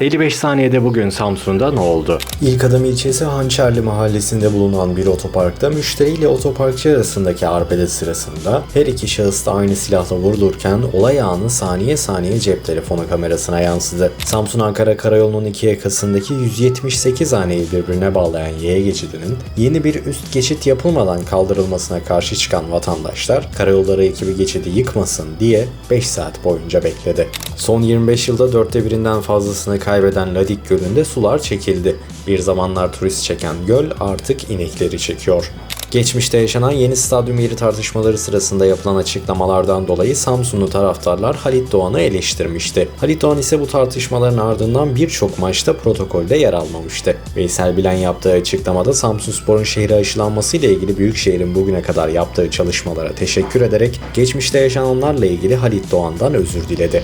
55 saniyede bugün Samsun'da ne oldu? İlk Adam ilçesi Hançerli mahallesinde bulunan bir otoparkta müşteriyle otoparkçı arasındaki arbede sırasında her iki şahıs da aynı silahla vurulurken olay anı saniye saniye cep telefonu kamerasına yansıdı. Samsun-Ankara Karayolu'nun iki yakasındaki 178 haneyi birbirine bağlayan yaya geçidinin yeni bir üst geçit yapılmadan kaldırılmasına karşı çıkan vatandaşlar karayolları ekibi geçidi yıkmasın diye 5 saat boyunca bekledi. Son 25 yılda dörtte birinden fazlasını kaybeden Ladik Gölü'nde sular çekildi. Bir zamanlar turist çeken göl artık inekleri çekiyor. Geçmişte yaşanan yeni stadyum yeri tartışmaları sırasında yapılan açıklamalardan dolayı Samsunlu taraftarlar Halit Doğan'ı eleştirmişti. Halit Doğan ise bu tartışmaların ardından birçok maçta protokolde yer almamıştı. Veysel Bilen yaptığı açıklamada Samsunspor'un şehre aşılanması ile ilgili Büyükşehir'in bugüne kadar yaptığı çalışmalara teşekkür ederek geçmişte yaşananlarla ilgili Halit Doğan'dan özür diledi.